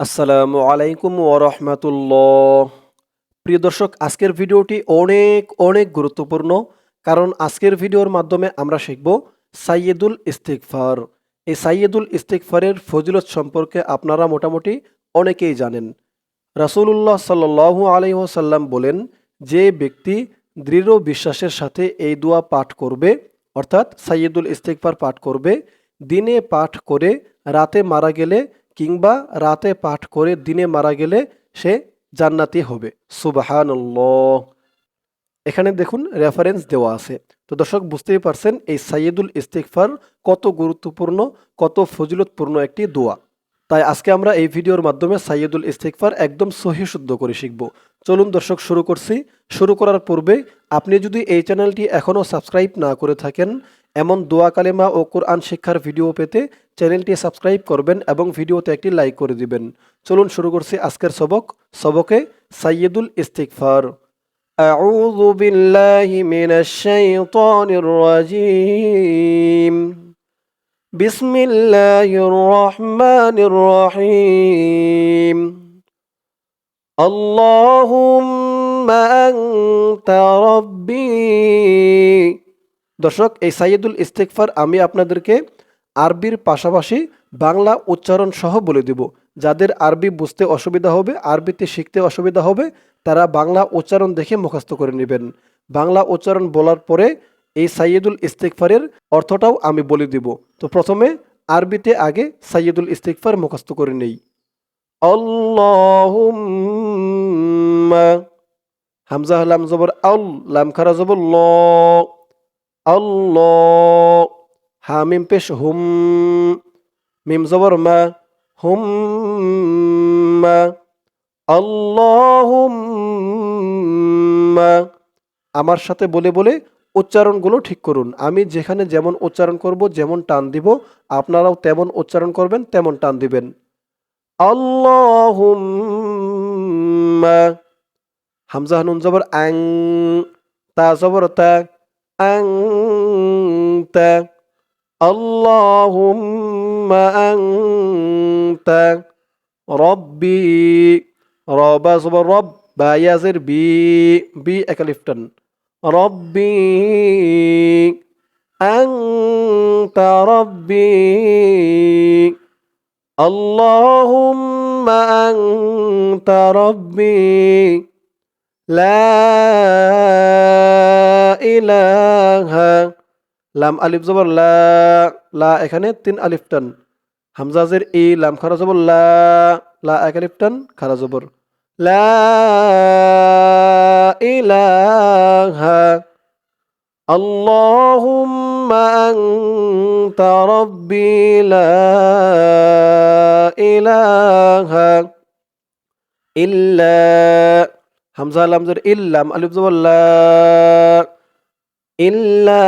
আসসালামু আলাইকুম ওরহমতুল্লাহ প্রিয় দর্শক, আজকের ভিডিওটি অনেক অনেক গুরুত্বপূর্ণ, কারণ আজকের ভিডিওর মাধ্যমে আমরা শিখব সাইয়েদুল ইস্তিকফার এই সাইয়েদুল ইস্তিকফারের ফজিলত সম্পর্কে আপনারা মোটামুটি অনেকেই জানেন। রাসূলুল্লাহ সাল্লু আলহিহাসাল্লাম বলেন, যে ব্যক্তি দৃঢ় বিশ্বাসের সাথে এই দোয়া পাঠ করবে, অর্থাৎ সাইয়েদুল ইস্তিকফার পাঠ করবে, দিনে পাঠ করে রাতে মারা গেলে কিংবা রাতে পাঠ করে দিনে মারা গেলে সে জান্নাতি হবে। সুবাহানুল্লাহ। এখানে দেখুন রেফারেন্স দেওয়া আছে। তো দর্শক, বুঝতেই পারছেন এই সাইয়েদুল ইস্তিকফার কত গুরুত্বপূর্ণ, কত ফজিলতপূর্ণ একটি দোয়া। তাই আজকে আমরা এই ভিডিওর মাধ্যমে সাইয়েদুল ইস্তিকফার একদম সহি শুদ্ধ করে শিখব। চলুন দর্শক, শুরু করছি। শুরু করার পূর্বে আপনি যদি এই চ্যানেলটি এখনও সাবস্ক্রাইব না করে থাকেন এমন দোয়া কালেমা ও কোরআন শিক্ষার ভিডিও পেতে চ্যানেলটি সাবস্ক্রাইব করবেন এবং ভিডিওতে একটি লাইক করে দিবেন চলুন শুরু করছি আজকের সবক সবকে সাইয়েদুল ইস্তিকফার أعوذ بالله من الشيطان الرجيم بسم الله الرحمن الرحيم اللهم أنت ربي দর্শক, এই সাইয়েদুল ইস্তেকফার আমি আপনাদেরকে আরবির পাশাপাশি বাংলা উচ্চারণ সহ বলে দেব। যাদের আরবি বুঝতে অসুবিধা হবে, আরবিতে শিখতে অসুবিধা হবে, তারা বাংলা উচ্চারণ দেখে মুখস্থ করে নেবেন। বাংলা উচ্চারণ বলার পরে এই সাইয়েদুল ইস্তেকফারের অর্থটাও আমি বলে দিব। তো প্রথমে আরবিতে আগে সাইয়েদুল ইস্তেকফার মুখস্থ করে নেই। হামজা, লাম, জবর, আল, লাম, খারা, জবর, ল আল্লাহ। হা, মিম পেশ হুম, মিম জবর মা, হুম আমার সাথে বলে বলে উচ্চারণগুলো ঠিক করুন। আমি যেখানে যেমন উচ্চারণ করব, যেমন টান দিব, আপনারাও তেমন উচ্চারণ করবেন, তেমন টান দিবেন। আল্লাহুম্মা। হামজা নুন জবর আং, তা জবর তা। أنت اللهم أنت ربي رب صبر رب يزر بي بي أكلفتن ربي أنت ربي اللهم أنت ربي লাম আলিফ জবর লা লা এখানে তিন আলিফ টান হামজাজের ই লাম খারা জবর লা লা এক আলিফ টান খারা জবর লা ইলাহা اللهم أنت ربي لا إله إلا হামজা লামজের ইল্লাম আলিফ জবর লা ইল্লা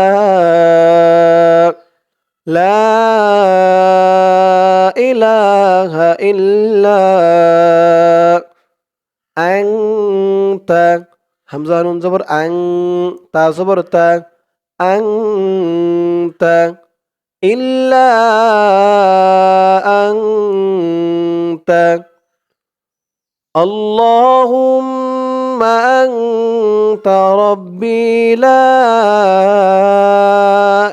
লা ইলাহা ইল্লা আনতা হামজা নুন জবর আং তা জবর তা আনতা ইল্লা আনতা اللهم أنت ربي لا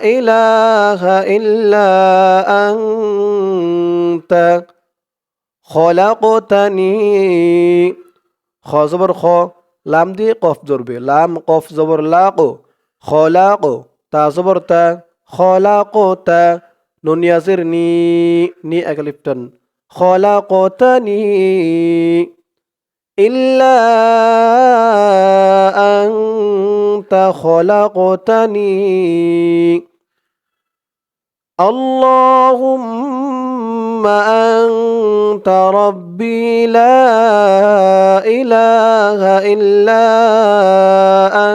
إله إلا أنت خلقتني خ زبر خ لام دي قف ضربي لام قف زبر لاقو خلاقو تا زبر تا خلاقو تا نون يزرني ني أكلفتن خلقتني إلا أنت خلقتني اللهم أنت ربي لا إله إلا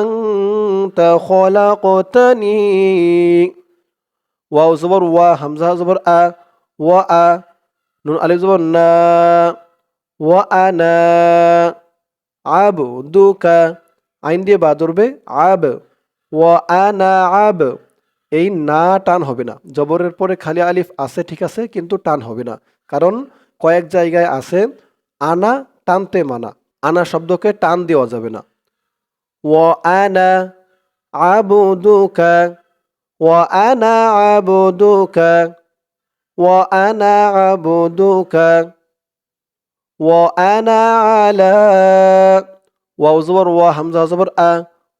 أنت خلقتني واو زبر وا همزة زبر أ وأ نون ألف زبر نا ওয়ানা আব দুকা আইন দিয়ে বা ধরবে, আব ওয়া আনা আব। এই না টান হবে না। জবরের পরে খালি আলিফ আছে, ঠিক আছে, কিন্তু টান হবে না। কারণ কয়েক জায়গায় আছে, আনা টানতে মানা। আনা শব্দকে টান দেওয়া যাবে না। ও আনা আবুদুকা ও আনা আবুদুকা ও আনা আবুদুকা ও আনা আলা ওয়াও জবর ওয়া হামজা জবর আ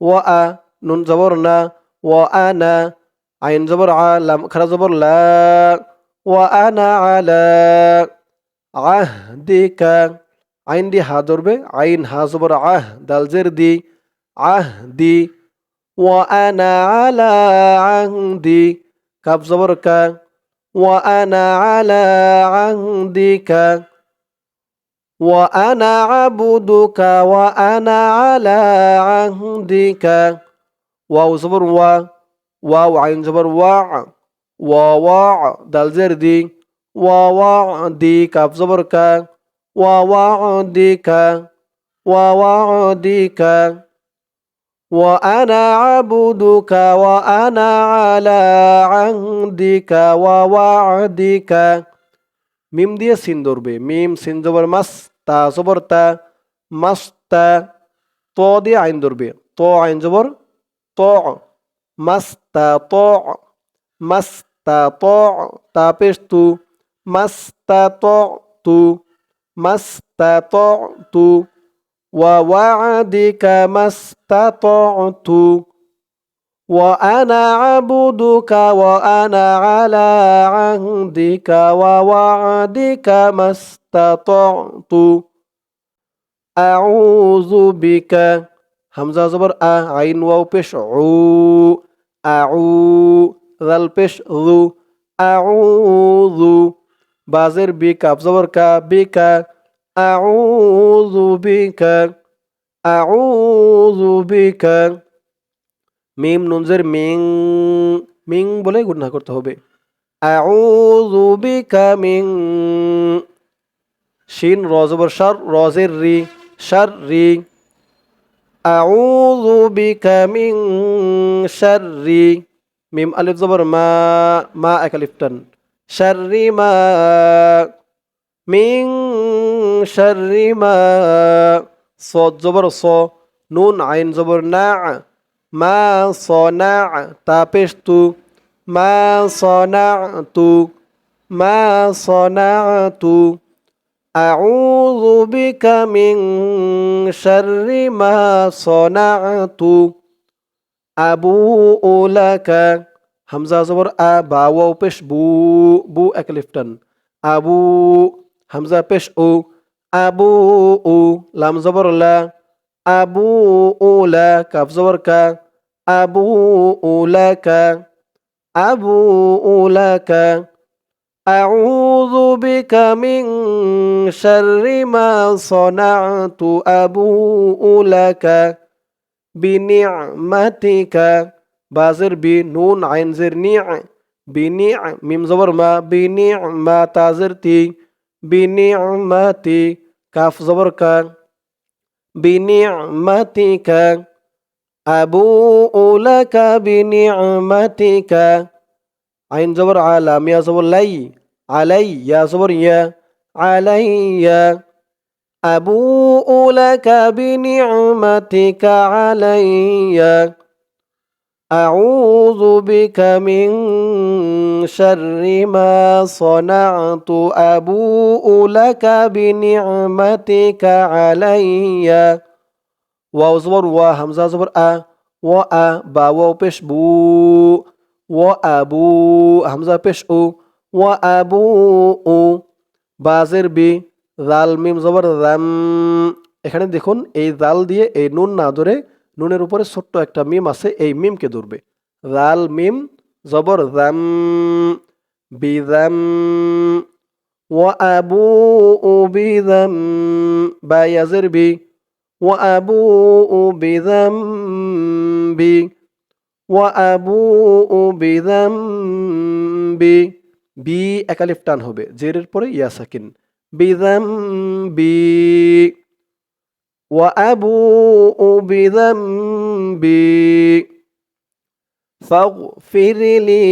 ও আ নুন জবর না ও আনা আইন জবর আ লাম খারা জবর লা ও আনা আলা আহদিকা আইন দি হা ধরবে আইন হা জবর আহ দাল জের দি আহ দি ও আনা وأنا عبدك وأنا على عهدك. واو زبر وا واو عين زبر واع وواع دال زر دي. وواعدي كاف زبر كا وواعدك وواعدك وأنا عبدك وأنا على عهدك. ووعدك মিম দিয়ে সিন ধরবে। মিম সিন জবর মাস তা জবর তা মাস তা ত দিয়ে আইন ধরবে। ত, আইন জবর, ত মাস তা ত মাস তা, ত তা পেশ তু মাস তা, ত তু মাস তা, ত তু ওয়া ওয়া দিকা মাস তা ত, তু। وأنا عبدك وأنا على عهدك ووعدك ما استطعت. أعوذ بك. همزة زبر أ عين واو بش عو. أعو ذل بش ذو. أعوذ. بازر بك. أبزبر كا بك. أعوذ بك. أعوذ بك. মিম নুনজের মিং মিং বলে গুণা করতে হবে। আউযু বিকা মিং। শিন রজবর শার রজের রি শার রি। আউযু বিকা মিং শাররি মিম আলিফ জবর মা মা এক আলিফ টান। শাররি মা। মিং শাররি মা। সদ জবর স নুন আইন জবর না। মা সনা তাপেস্তু মা সনাতু মা সনাতু أعوذ بك من شر ما صنعت أبوء لك হামজা জবর আ বা ওয়াও পেশ বু বু এক লিফটান আবু হামজা পেশ ও আবু উ أبوء لك فزورك أبوء لك أبوء لك أعوذ بك من شر ما صنعت أبوء لك بنعمتك. بازر بنون عين زر نيع. بنيع ميم زبر ما. بنيع ما تازرتي بنعمتي كاف زبر كان. بنعمتك. أبوء لك بنعمتك. عين زبر على يا زبر لي علي يا زبر يا علي أبوء لك بنعمتك علي أعوذ بك من شر ما صنعت أبوء لك بنعمتك علي واو زبر و همزة زبر أ و أ با واو পেশ বু و أبو همزة পেশ ও و أبو ও বাজের বি জাল মিম জবর রাম এখানে দেখুন এই জাল দিয়ে এই নুন না ধরে নুনের উপরে ছোট্ট একটা মিম আছে এই মিমকে ধরবে জাল মিম জবর জাম বিজাম وأبوء بذنب يزر بي وأبوء بذنبي وأبوء بذنبي বি একালিফ টান হবে জেরের পরে ইয়া সাকিন বিজাম্বি وأبوء بذنبي فاغفر لي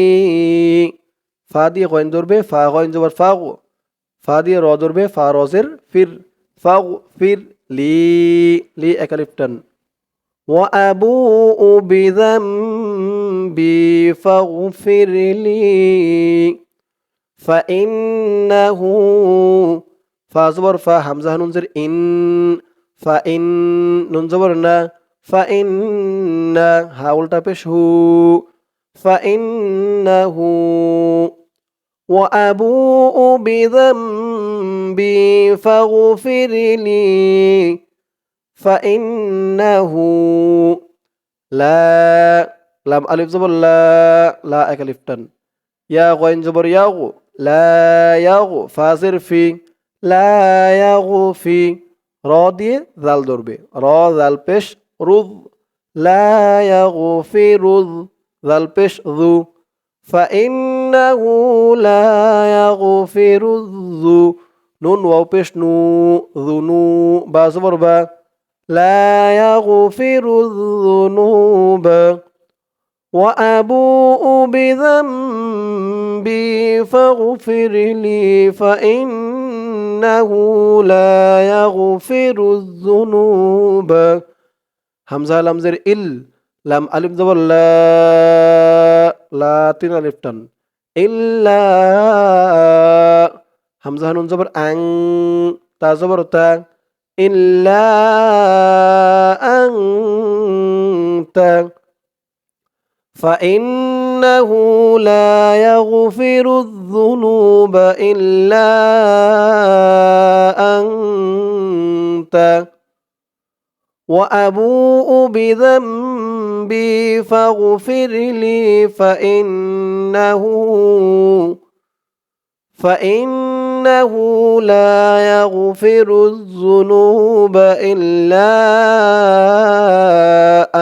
ফা দিয়ে গয়েন ধরবে ফা গয়েন জবর ফা ফা দিয়ে র ধরবে ফা রজের ফির ফা ফির লি লি একালিপ্টান وأبوء بذنبي فاغفر لي فإنه فازبر فا همزة ننزر إن فإن ننزبر نا فإن هاولتا পেশ হু فإنه وأبوء بذنبي فاغفر لي فإنه لا لام ألف زبر لا لا أكلف تن يا غين زبر ياغو لا ياغو فازر في لا ياغو في র দিয়ে জাল ধরবে র জাল পেশ رض لا يغفر ذا البش ذو فإنه لا يغفر الذو نون واو بش نو ذو نو زبر با. لا يغفر الذنوب. وأبوء بذنبي فاغفر لي فإنه لا يغفر الذنوب. হামজা লামজের ইল লাম আলিফ জবর লা লা তিন আলিফ টান ইল্লা হামজা নুন জবর আং তা জবর তা ইল্লা আংতা فإنه لا يغفر الذنوب إلا أنت وأبوء بذنبي فاغفر لي فإنه فإنه لا يغفر الذنوب إلا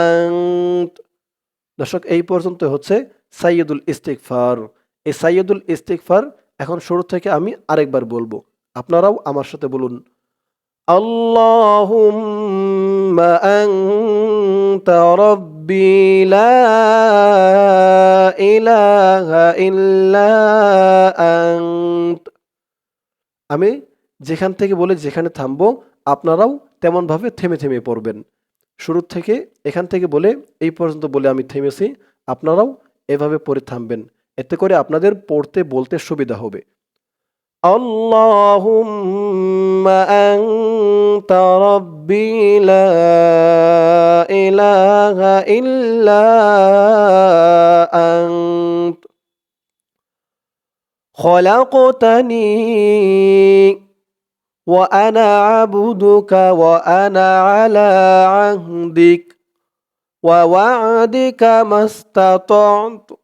أنت দর্শক এই পর্যন্ত হচ্ছে সাইয়দুল ইস্তিকফার এই সাইয়দুল ইস্তিকফার এখন শুরু থেকে আমি আরেকবার বলবো আপনারাও আমার সাথে বলুন اللهم أنت ربي لا إله إلا أنت আমি যেখান থেকে বলে যেখানে থামবো আপনারাও তেমনভাবে থেমে থেমে পড়বেন শুরু থেকে এখান থেকে বলে এই পর্যন্ত বলে আমি থেমেছি আপনারাও এভাবে পড়ে থামবেন এতে করে আপনাদের পড়তে বলতে সুবিধা হবে اللهم أنت ربي لا إله إلا أنت. خلقتني وأنا عبدك وأنا على عهدك ووعدك ما استطعت.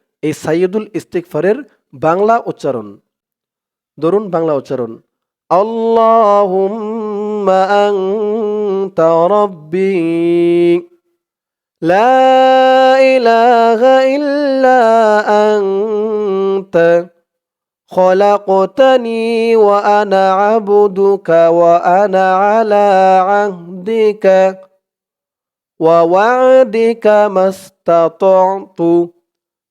এই সাইয়দুল ইস্তিকফারের বাংলা উচ্চারণ ধরুন বাংলা উচ্চারণ আল্লাহুম্মা আনতা রাব্বি লা ইলাহা ইল্লা আনতা خلقتني وأنا عبدك وأنا على عهدك ووعدك ما استطعت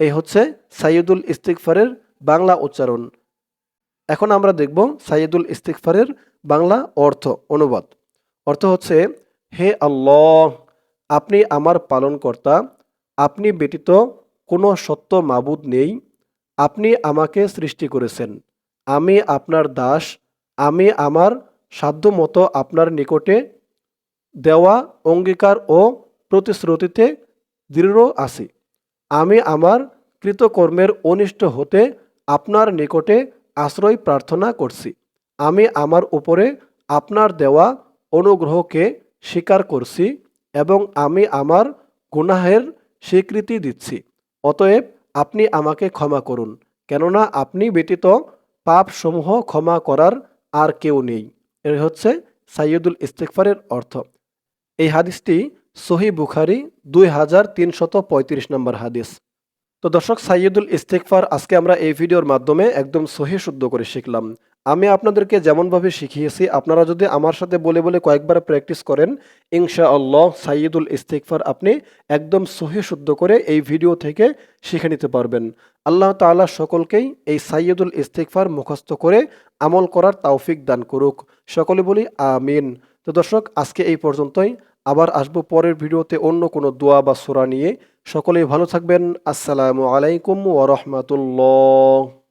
এই হচ্ছে সাইয়দুল ইস্তিকফারের বাংলা উচ্চারণ। এখন আমরা দেখব সাইয়দুল ইস্তিকফারের বাংলা অর্থ, অনুবাদ। অর্থ হচ্ছে, হে আল্লাহ, আপনি আমার পালনকর্তা, আপনি ব্যতীত কোনো সত্য মাবুদ নেই, আপনি আমাকে সৃষ্টি করেছেন। আমি আপনার দাস, আমি আমার সাধ্যমতো আপনার নিকটে দেওয়া অঙ্গীকার ও প্রতিশ্রুতিতে দৃঢ় আছি। আমি আমার কৃতকর্মের অনিষ্ট হতে আপনার নিকটে আশ্রয় প্রার্থনা করছি। আমি আমার উপরে আপনার দেওয়া অনুগ্রহকে স্বীকার করছি এবং আমি আমার গুনাহের স্বীকৃতি দিচ্ছি। অতএব আপনি আমাকে ক্ষমা করুন, কেননা আপনি ব্যতীত পাপসমূহ ক্ষমা করার আর কেউ নেই। এর হচ্ছে সাইয়দুল ইস্তেকফারের অর্থ। এই হাদিসটি সহি বুখারি দুই হাজার তিনশত পঁয়ত্রিশ নম্বর হাদিস। তো দর্শক সাইয়দুল ইস্তেকফার আজকে আমরা এই ভিডিওর মাধ্যমে একদম সহি শুদ্ধ করে শিখলাম। আমি আপনাদেরকে যেমনভাবে শিখিয়েছি, আপনারা যদি আমার সাথে বলে বলে কয়েকবার প্র্যাকটিস করেন ইনশা আল্লাহ সাইয়দুল ইস্তেকফার আপনি একদম সহি শুদ্ধ করে এই ভিডিও থেকে শিখে নিতে পারবেন। আল্লাহ তাআলা সকলকেই এই সাইয়দুল ইস্তেকফার মুখস্থ করে আমল করার তৌফিক দান করুক। সকলে বলি আমিন। তো দর্শক, আজকে এই পর্যন্তই। আবার আসব পরের ভিডিওতে অন্য কোনো দোয়া বা সোরা নিয়ে। সকলেই ভালো থাকবেন। আসসালামু আলাইকুম ওয়া রাহমাতুল্লাহ।